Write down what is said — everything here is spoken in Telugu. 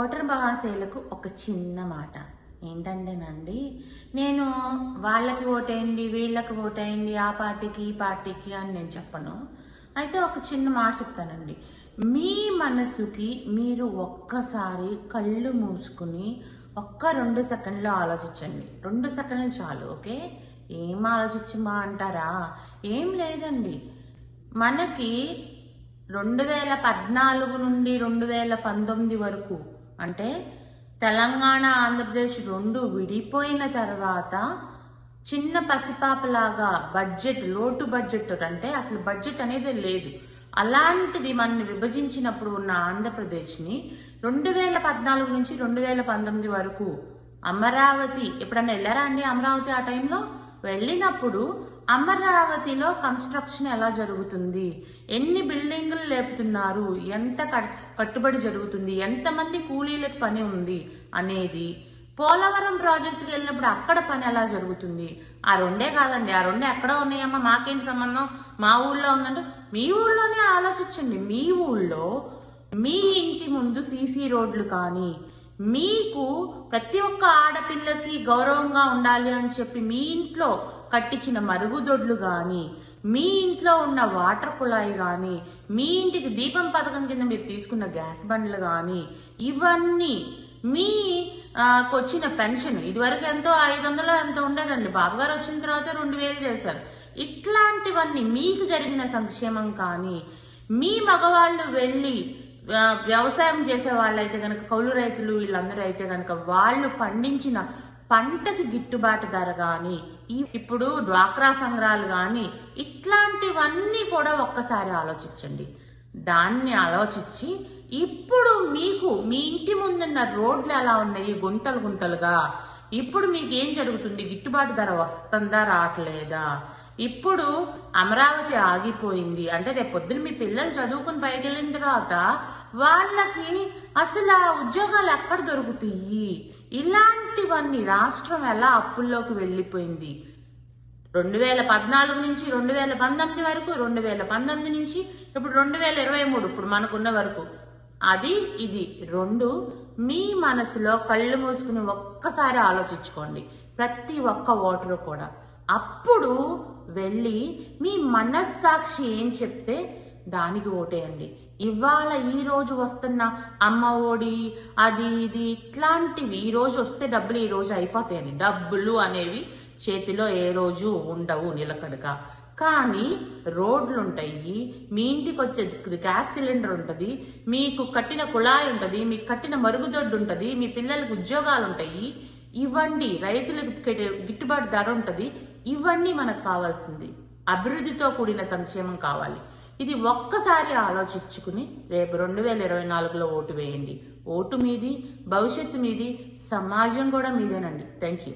ఓటర్ మహాశైలకు ఒక చిన్న మాట. ఏంటంటేనండి నేను వాళ్ళకి ఓటేయండి వీళ్ళకి ఓటేయండి ఆ పార్టీకి ఈ పార్టీకి అని నేను చెప్పను. అయితే ఒక చిన్న మాట చెప్తానండి. మీ మనసుకి మీరు ఒక్కసారి కళ్ళు మూసుకుని ఒక్క రెండు సెకండ్లు ఆలోచించండి. రెండు సెకండ్లు చాలు ఓకే? ఏం ఆలోచించమా అంటారా? ఏం లేదండి. మనకి రెండు వేల పద్నాలుగు నుండి రెండు వేల పంతొమ్మిది వరకు అంటే తెలంగాణ ఆంధ్రప్రదేశ్ రెండు విడిపోయిన తర్వాత చిన్న పసిపాపలాగా బడ్జెట్ లోటు బడ్జెట్ అంటే అసలు బడ్జెట్ అనేది లేదు. అలాంటిది మనని విభజించినప్పుడు ఉన్న ఆంధ్రప్రదేశ్ని రెండు వేల పద్నాలుగు నుంచి రెండు వేల పంతొమ్మిది వరకు అమరావతి ఎప్పుడన్నా వెళ్ళారా అండి అమరావతి ఆ టైంలో? వెళ్ళినప్పుడు అమరావతిలో కన్స్ట్రక్షన్ ఎలా జరుగుతుంది? ఎన్ని బిల్డింగులు లేపుతున్నారు? ఎంత కట్- కట్టుబడి జరుగుతుంది? ఎంతమంది కూలీలకు పని ఉంది? అనేది పోలవరం ప్రాజెక్టుకి వెళ్ళినప్పుడు అక్కడ పని ఎలా జరుగుతుంది? ఆ రెండే కాదండి ఆ రెండే ఎక్కడ ఉన్నాయమ్మా మాకేంటి సంబంధం? మా ఊళ్ళో ఉందంటే మీ ఊళ్ళోనే ఆలోచించండి. మీ ఊళ్ళో మీ ఇంటి ముందు సీసీ రోడ్లు కానీ మీకు ప్రతి ఒక్క ఆడపిల్లకి గౌరవంగా ఉండాలి అని చెప్పి మీ ఇంట్లో కట్టించిన మరుగుదొడ్లు కానీ మీ ఇంట్లో ఉన్న వాటర్ కుళాయి కానీ మీ ఇంటికి దీపం పథకం కింద మీరు తీసుకున్న గ్యాస్ బండ్లు కానీ ఇవన్నీ మీ వచ్చిన పెన్షన్. ఇదివరకు ఎంతో ఐదు వందలు ఎంతో ఉండేదండి. బాబుగారు వచ్చిన తర్వాత రెండు వేలు చేశారు. ఇట్లాంటివన్నీ మీకు జరిగిన సంక్షేమం కానీ మీ మగవాళ్ళు వెళ్ళి వ్యవసాయం చేసే వాళ్ళైతే కనుక కౌలు రైతులు వీళ్ళందరూ అయితే కనుక వాళ్ళు పండించిన పంటకి గిట్టుబాటు ధర కానీ ఇప్పుడు డ్వాక్రా సంఘాలు కానీ ఇట్లాంటివన్నీ కూడా ఒక్కసారి ఆలోచించండి. దాన్ని ఆలోచించి ఇప్పుడు మీకు మీ ఇంటి ముందున్న రోడ్లు ఎలా ఉన్నాయి? గుంతలు గుంతలుగా. ఇప్పుడు మీకు ఏం జరుగుతుంది? గిట్టుబాటు ధర వస్తుందా? రావట్లేదా? ఇప్పుడు అమరావతి ఆగిపోయింది. అంటే రేపు పొద్దున మీ పిల్లలు చదువుకుని పైకి వెళ్ళిన తర్వాత వాళ్ళకి అసలు ఆ ఉద్యోగాలు ఎక్కడ దొరుకుతాయి? ఇలాంటివన్నీ రాష్ట్రం ఎలా అప్పుల్లోకి వెళ్ళిపోయింది? రెండు వేల పద్నాలుగు నుంచి రెండు వేల పంతొమ్మిది వరకు రెండు వేల పంతొమ్మిది నుంచి ఇప్పుడు రెండు వేల ఇరవై మూడు ఇప్పుడు మనకున్న వరకు. అది ఇది రెండు మీ మనసులో కళ్ళు మూసుకుని ఒక్కసారి ఆలోచించుకోండి. ప్రతి ఒక్క ఓటరు కూడా. అప్పుడు వెళ్ళి మీ మనస్సాక్షి ఏం చెప్తే దానికి ఓటేయండి. ఇవాళ ఈ రోజు వస్తున్న అమ్మ ఒడి అది ఇది ఇట్లాంటివి ఈ రోజు వస్తే డబ్బులు ఈ రోజు అయిపోతాయండి డబ్బులు అనేవి చేతిలో ఏ రోజు ఉండవు నిలకడగా కానీ రోడ్లు ఉంటాయి మీ ఇంటికి వచ్చే గ్యాస్ సిలిండర్ ఉంటుంది మీకు కట్టిన కుళాయి ఉంటుంది మీకు కట్టిన మరుగుదొడ్డు ఉంటుంది మీ పిల్లలకు ఉద్యోగాలు ఉంటాయి ఇవ్వండి. రైతులకు గిట్టుబాటు ధర ఉంటుంది ఇవన్నీ మనకు కావాల్సింది. అభివృద్ధితో కూడిన సంక్షేమం కావాలి. ఇది ఒక్కసారి ఆలోచించుకుని రేపు రెండు వేల ఇరవై నాలుగులో ఓటు వేయండి. ఓటు మీది భవిష్యత్తు మీది సమాజం కూడా మీదేనండి. Thank you